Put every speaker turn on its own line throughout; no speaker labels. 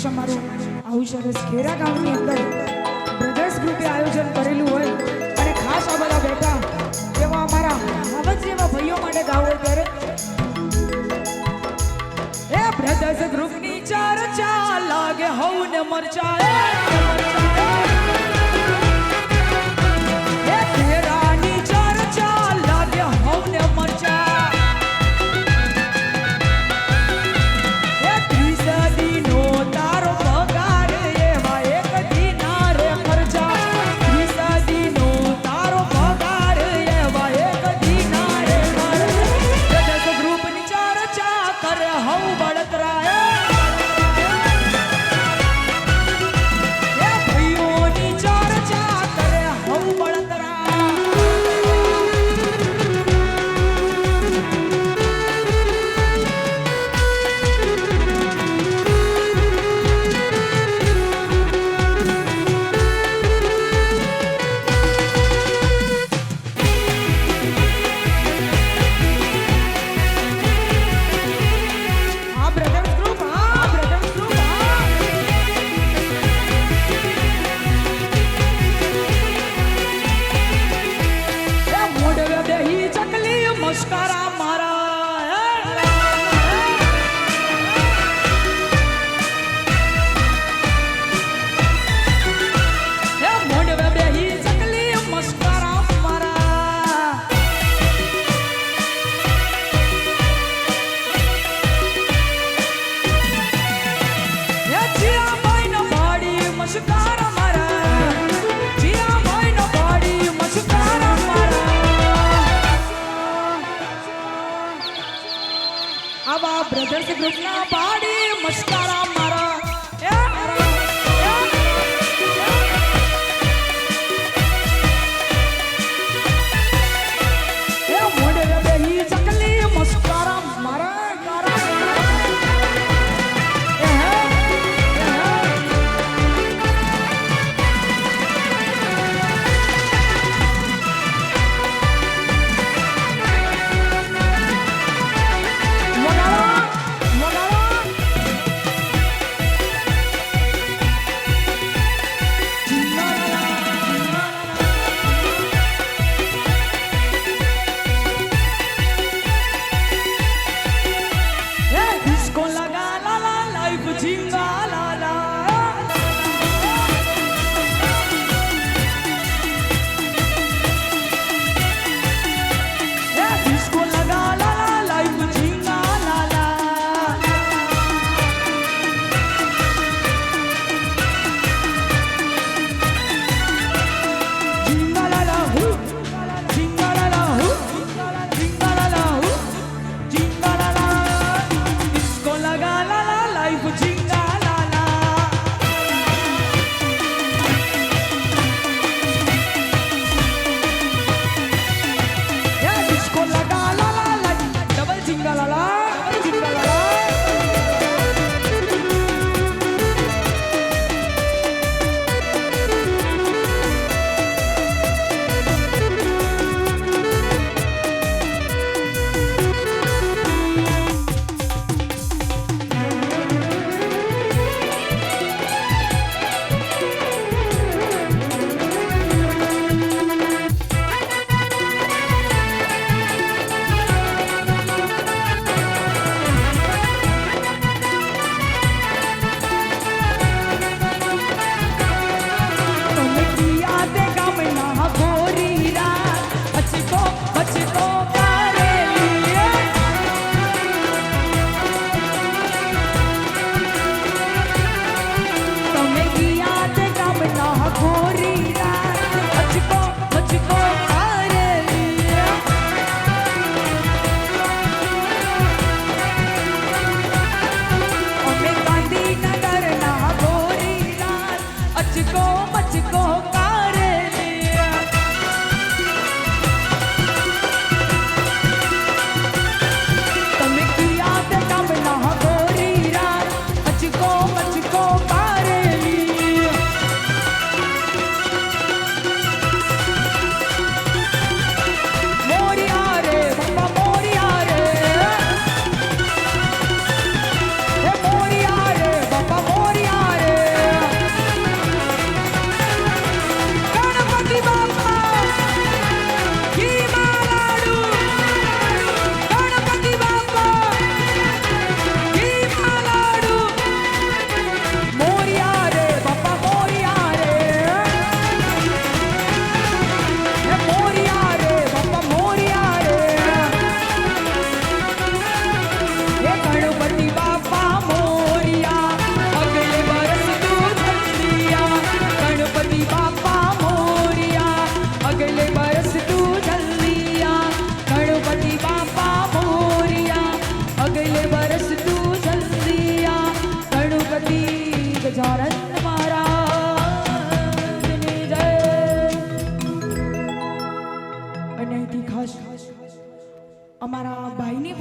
વર્ષ અમારું આવું સરસ ખેરા ગામની અંદર બ્રધર્સ ગ્રુપે આયોજન કરેલું હોય. અને ખાસ આ બધા બેઠા એવા અમારા મગજ જેવા ભાઈઓ માટે ગાવો ત્યારે એ બ્રધર્સ ગ્રુપની ચાર લાગે હવને મરચા.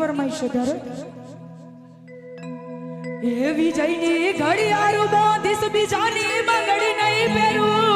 ફરમાઈશ ધર એ વિજયની ઘડિયાળ બાંધીશ બીજાની બંગડી નહીં પહેરું.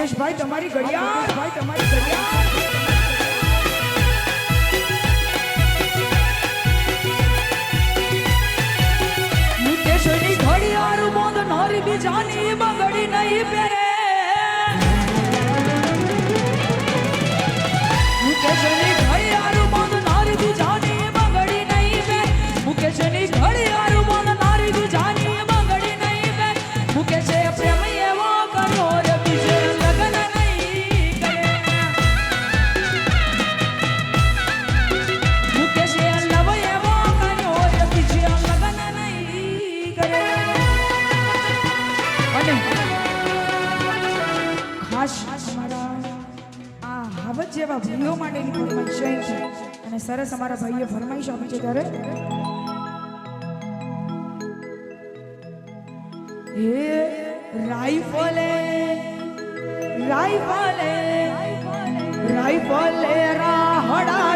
રાકેશભાઈ તમારી ઘડિયાળ! ભાઈ તમારી ઘડિયાળ! ઘડિયાળ મોદ નોરી બીજાની બગડી નહીં બે સરસ અમારા ભાઈએ ફરમાઈશ આપી છે ત્યારે. હે રાઈફલે રાઈફલે રાઈફલે રાહડા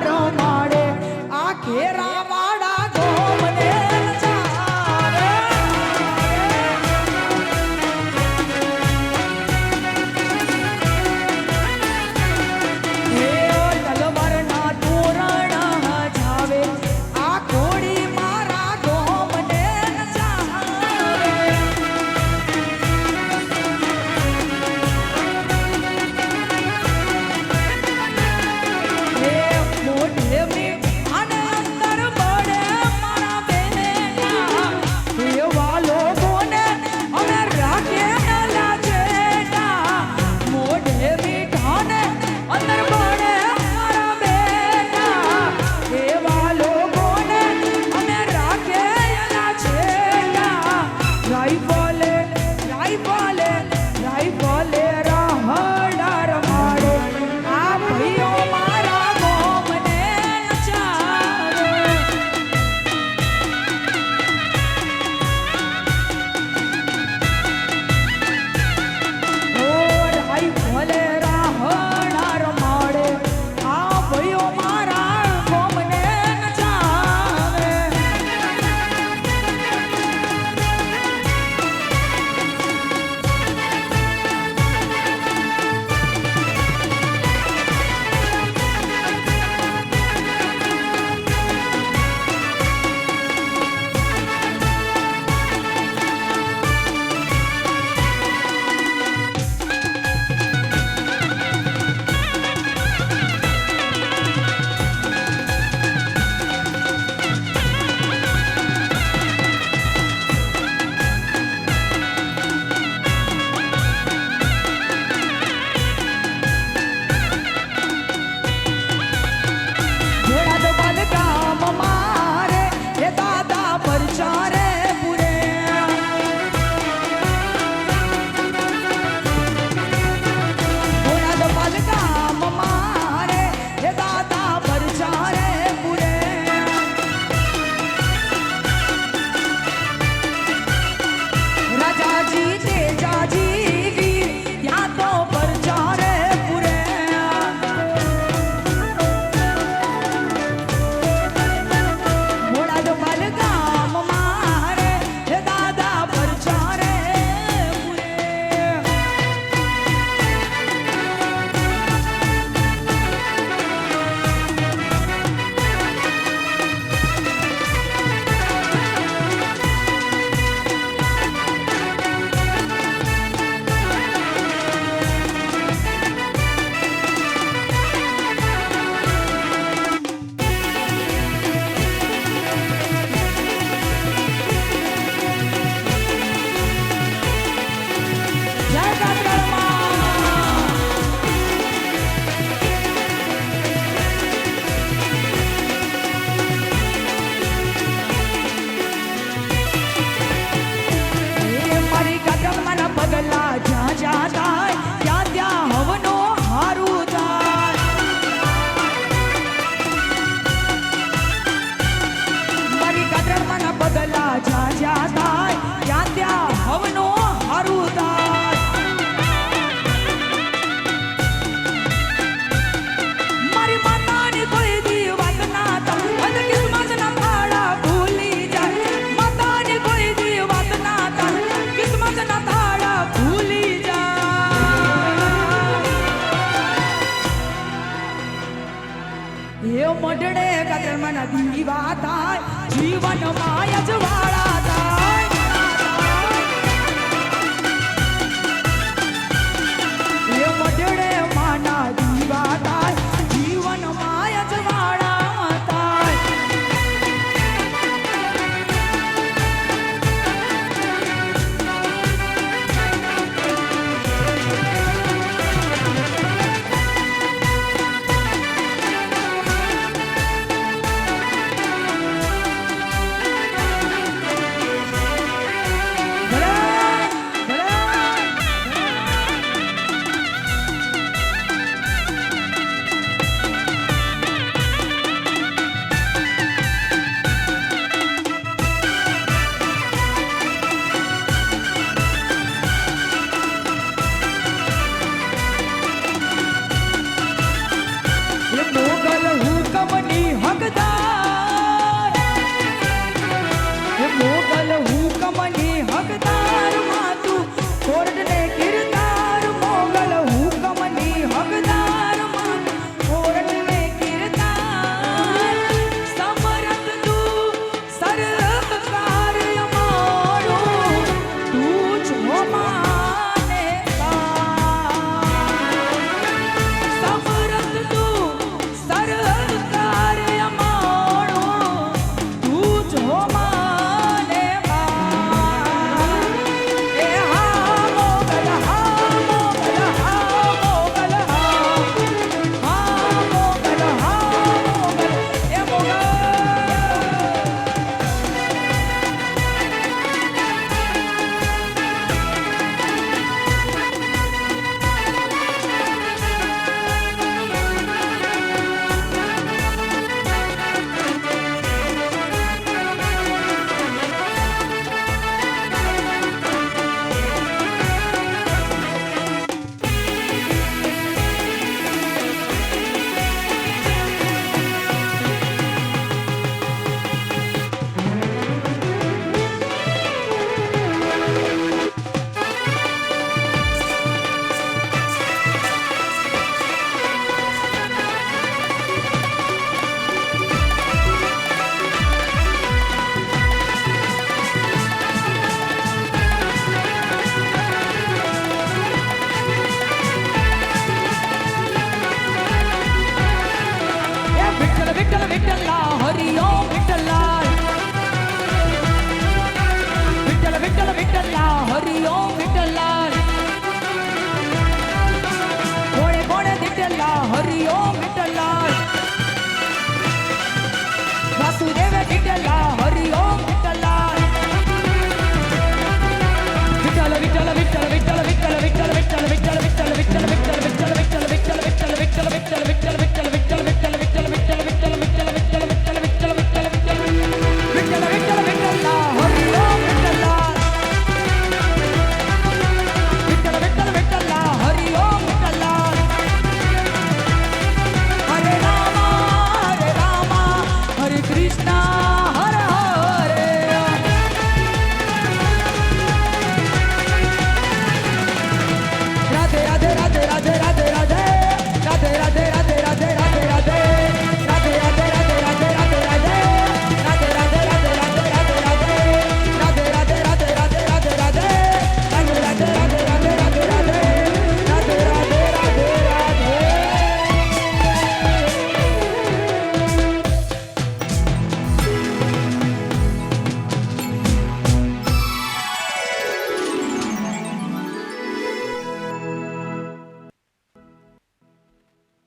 જીવા થાય જીવનમાં અજવા